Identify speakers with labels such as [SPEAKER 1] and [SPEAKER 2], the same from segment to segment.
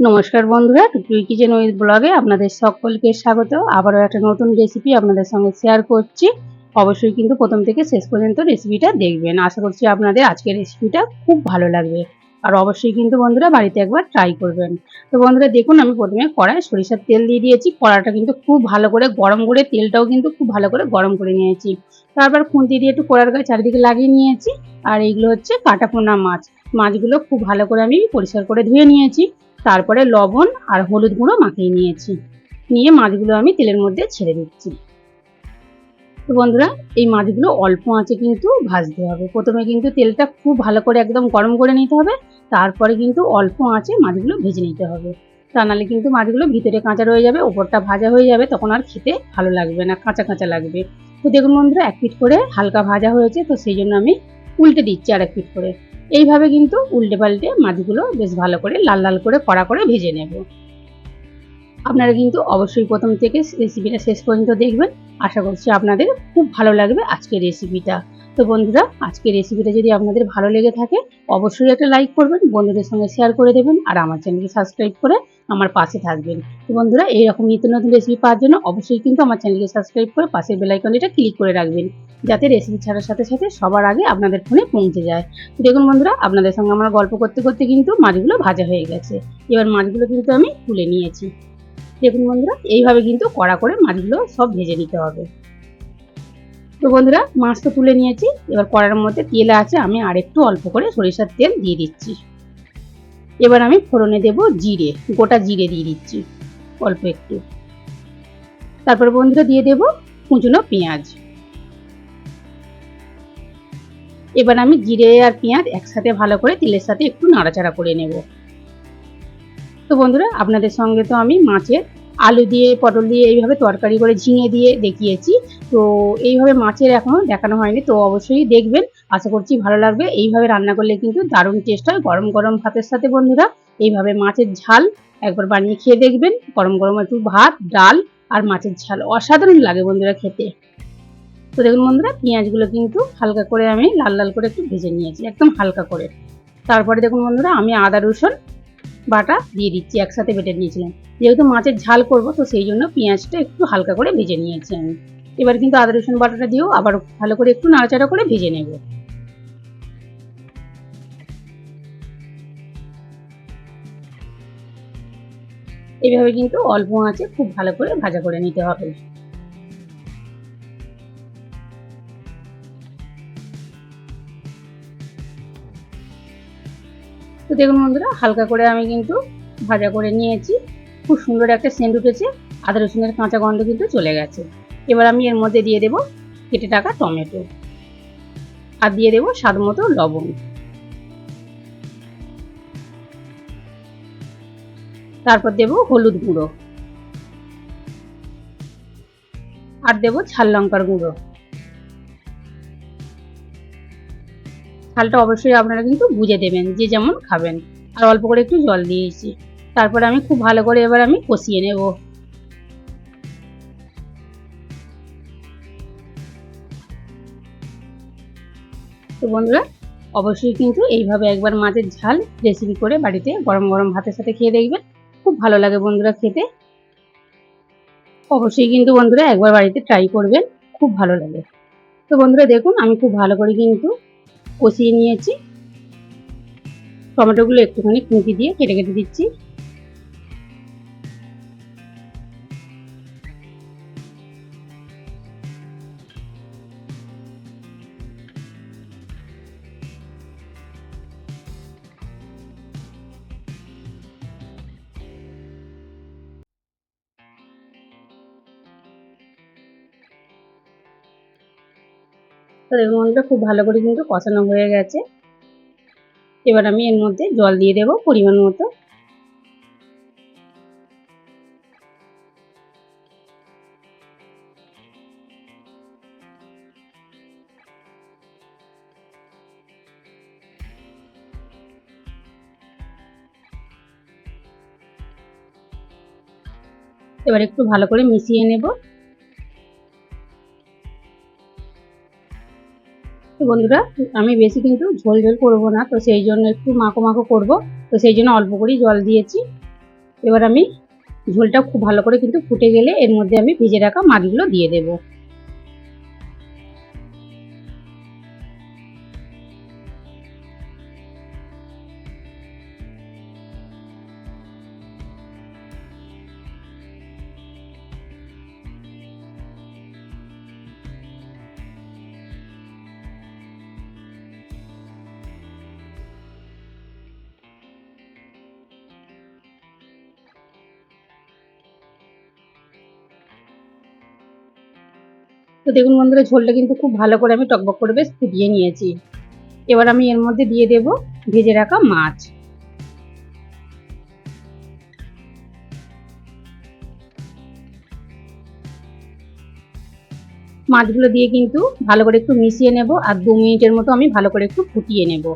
[SPEAKER 1] নমস্কার বন্ধুরা টুকটুকি kitchen with ব্লগে আপনাদের সকলকে স্বাগত। আবারও একটা নতুন রেসিপি আপনাদের সঙ্গে শেয়ার করছি। অবশ্যই কিন্তু প্রথম থেকে শেষ পর্যন্ত রেসিপিটা দেখবেন। আশা করছি আপনাদের আজকের রেসিপিটা খুব ভালো লাগবে। আর অবশ্যই কিন্তু বন্ধুরা বাড়িতে একবার ট্রাই করবেন। তো বন্ধুরা দেখুন, আমি প্রথমে কড়াই সরিষার তেল দিয়ে দিয়েছি। কড়াটা কিন্তু খুব ভালো করে গরম করে তেলটাও কিন্তু খুব ভালো করে গরম করে নিয়েছি। তারপর খুন্তি দিয়ে একটু কড়ার গায়ে চারিদিকে লাগিয়ে নিয়েছি। আর এইগুলো হচ্ছে কাটা পোনা মাছ। মাছগুলো খুব ভালো করে আমি পরিষ্কার করে ধুয়ে নিয়েছি। তারপরে লবণ আর হলুদ গুঁড়ো মাখিয়ে নিয়েছি। নিয়ে মাছগুলো আমি তেলের মধ্যে ছেড়ে দিচ্ছি। তো বন্ধুরা, এই মাছগুলো অল্প আঁচে কিন্তু ভাজতে হবে। প্রথমে কিন্তু তেলটা খুব ভালো করে একদম গরম করে নিতে হবে। তারপরে কিন্তু অল্প আঁচে মাছগুলো ভেজে নিতে হবে। তা নাহলে কিন্তু মাছগুলো ভিতরে কাঁচা রয়ে যাবে, ওপরটা ভাজা হয়ে যাবে, তখন আর খেতে ভালো লাগবে না, কাঁচা কাঁচা লাগবে। তো দেখুন বন্ধুরা, এক পিট করে হালকা ভাজা হয়েছে, তো সেই জন্য আমি উল্টে দিচ্ছি আর এক পিট করে। এইভাবে কিন্তু উল্টে পাল্টে মাছগুলো বেশ ভালো করে লাল লাল করে কড়া করে ভেজে নেব। আপনারা কিন্তু অবশ্যই প্রথম থেকে রেসিপিটা শেষ পর্যন্ত দেখবেন। আশা করছি আপনাদের খুব ভালো লাগবে আজকের রেসিপিটা তো বন্ধুরা, আজকের রেসিপিটা যদি আপনাদের ভালো লেগে থাকে, অবশ্যই একটা লাইক করবেন, বন্ধুদের সঙ্গে শেয়ার করে দেবেন আর আমার চ্যানেলকে সাবস্ক্রাইব করে আমার পাশে থাকবেন। তো বন্ধুরা এইরকম নিত্য নতুন রেসিপি পাওয়ার জন্য অবশ্যই কিন্তু আমার চ্যানেলকে সাবস্ক্রাইব করে পাশের বেলাইকনটা ক্লিক করে রাখবেন। যাতে রেসিপি ছাড়ার সাথে সাথে সবার আগে আপনাদের ফোনে পৌঁছে যায়। দেখুন বন্ধুরা, আপনাদের সঙ্গে আমার গল্প করতে করতে কিন্তু মাছগুলো ভাজা হয়ে গেছে। এবার মাছগুলো কিন্তু আমি তুলে নিয়েছি। দেখুন বন্ধুরা, এইভাবে কিন্তু কড়া করে মাছগুলো সব ভেজে নিতে হবে। তো বন্ধুরা, মাছ তো তুলে নিয়েছি। এবার কড়ার মধ্যে তেল আছে, আমি আরেকটু অল্প করে সরিষার তেল দিয়ে দিচ্ছি। এবার আমি ফোড়নে দেব জিরে, গোটা জিরে দিয়ে দিচ্ছি, অল্প একটু। তারপর বন্ধুরা দিয়ে দেব কুচনো পেঁয়াজ। এবার আমি জিরে আর পেঁয়াজ একসাথে ভালো করে তেলের সাথে একটু নাড়াচাড়া করে নেব। তো বন্ধুরা, আপনাদের সঙ্গে তো আমি মাছের আলু দিয়ে, পটল দিয়ে এইভাবে তরকারি করে ঝিঙে দিয়ে দেখিয়েছি। তো এইভাবে মাছের এখনও দেখানো হয়নি, তো অবশ্যই দেখবেন। আশা করছি ভালো লাগবে। এইভাবে রান্না করলে কিন্তু দারুণ টেস্ট হয়। গরম গরম ভাতের সাথে বন্ধুরা, এইভাবে মাছের ঝাল একবার বানিয়ে খেয়ে দেখবেন। গরম গরম একটু ভাত, ডাল আর মাছের ঝাল অসাধারণ লাগে বন্ধুরা খেতে। তো দেখুন বন্ধুরা পেঁয়াজগুলো কিন্তু হালকা করে আমি লাল লাল করে একটু ভেজে নিয়েছি, একদম হালকা করে। তারপরে দেখুন বন্ধুরা, আমি আদা, রসুন, বাটা দিয়ে দিচ্ছি, একসাথে বেটে নিয়েছিলাম। যেহেতু মাছের ঝাল করব, তো সেই জন্য পেঁয়াজটা একটু হালকা করে ভেজে নিয়েছি আমি। এবার কিন্তু আদা, রসুন, বাটাটা দিয়েও আবার ভালো করে একটু নাড়াচাড়া করে ভেজে নেব। এভাবে কিন্তু অল্প আঁচে খুব ভালো করে ভাজা করে নিতে হবে। দেখুন বন্ধুরা, হালকা করে আমি কিন্তু ভাজা করে নিয়েছি। খুব সুন্দর একটা সেন্ট উঠেছে, আদা রসুনের কাঁচা গন্ধ কিন্তু চলে গেছে। এবার আমি এর মধ্যে দিয়ে দেব কেটে টাকা টমেটো আর দিয়ে দেব স্বাদ মতো লবণ। তারপর দেব হলুদ গুঁড়ো। আর দেব ঝাল লঙ্কার গুঁড়ো। ঝালটা অবশ্যই আপনারা কিন্তু বুঝে দেবেন যে যেমন খাবেন। আর অল্প করে একটু জল দিয়েছি তারপরে আমি খুব ভালো করে এবার আমি কষিয়ে নেব। তো বন্ধুরা, অবশ্যই কিন্তু এইভাবে একবার মাছের ঝাল রেসিপি করে বাড়িতে গরম গরম ভাতের সাথে খেয়ে দেখবেন। খুব ভালো লাগে বন্ধুরা খেতে। অবশ্যই কিন্তু বন্ধুরা একবার বাড়িতে ট্রাই করবেন, খুব ভালো লাগে। তো বন্ধুরা দেখুন, আমি খুব ভালো করে কিন্তু কষিয়ে নিয়েছি। টমেটোগুলো একটুখানি খুঁটি দিয়ে কেটে কেটে দিচ্ছি। তো মধ্যে খুব ভালো করে কিন্তু কষানো হয়ে গেছে। এবার আমি এর মধ্যে জল দিয়ে দেব পরিমাণ মতো। এবার একটু ভালো করে মিশিয়ে নেব। বন্ধুরা, আমি বেশি কিন্তু ঝোল ঝোল করব না, তো সেই জন্য একটু মাখো মাখো করব, তো সেই জন্য অল্প করেই জল দিয়েছি। এবার আমি ঝোলটা খুব ভালো করে কিন্তু ফুটে গেলে এর মধ্যে আমি ভেজে রাখা মাছগুলো দিয়ে দেবো। তো দেখুন বন্ধুরা, ঝোলটা কিন্তু খুব ভালো করে আমি টকবক করে বেশ ফুটিয়ে নিয়েছি। এবার আমি এর মধ্যে দিয়ে দেব ভেজে রাখা মাছ। মাছগুলো দিয়ে কিন্তু ভালো করে একটু মিশিয়ে নেব, আর দু মিনিটের মতো আমি ভালো করে একটু ফুটিয়ে নেব।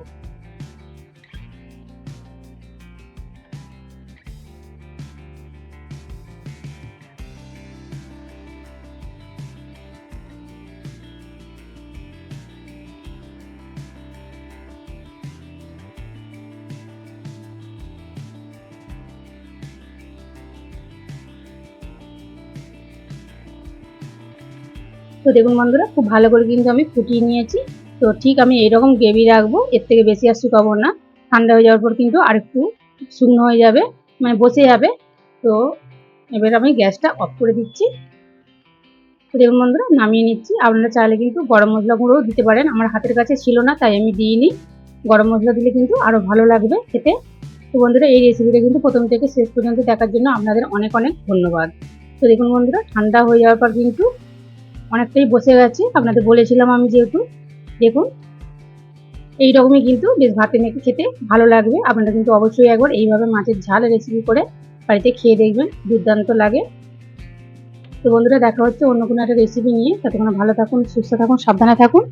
[SPEAKER 1] তো দেখুন বন্ধুরা, খুব ভালো করে কিন্তু আমি ফুটিয়ে নিয়েছি। তো ঠিক আমি এরকম গ্রেভি রাখব, এর থেকে বেশি আর শুকাবো না। ঠান্ডা হয়ে যাওয়ার পর কিন্তু আরেকটু শুকনো হয়ে যাবে মানে বসে যাবে। তো এবার আমি গ্যাসটা অফ করে দিচ্ছি। তো দেখুন বন্ধুরা, নামিয়ে নিচ্ছি। আপনারা চাইলে কিন্তু গরম মশলা গুঁড়োও দিতে পারেন। আমার হাতের কাছে ছিল না, তাই আমি দিইনি। গরম মশলা দিলে কিন্তু আরও ভালো লাগবে খেতে। তো বন্ধুরা, এই রেসিপিটা কিন্তু প্রথম থেকে শেষ পর্যন্ত দেখার জন্য আপনাদের অনেক অনেক ধন্যবাদ। তো দেখুন বন্ধুরা, ঠান্ডা হয়ে যাওয়ার পর কিন্তু অনেকটাই বসে গেছে আপনাদের বলেছিলাম আমি যেহেতু। দেখুন এই রকমই কিন্তু বেশ ভাতে মেখে খেতে ভালো লাগবে। আপনারা কিন্তু অবশ্যই একবার এইভাবে মাছের ঝাল রেসিপি করে বাড়িতে খেয়ে দেখবেন। দুর্দান্ত লাগে। তো বন্ধুরা, দেখা হচ্ছে অন্য কোনো একটা রেসিপি নিয়ে। ততক্ষণ ভালো থাকুন, সুস্থ থাকুন, সাবধানে থাকুন।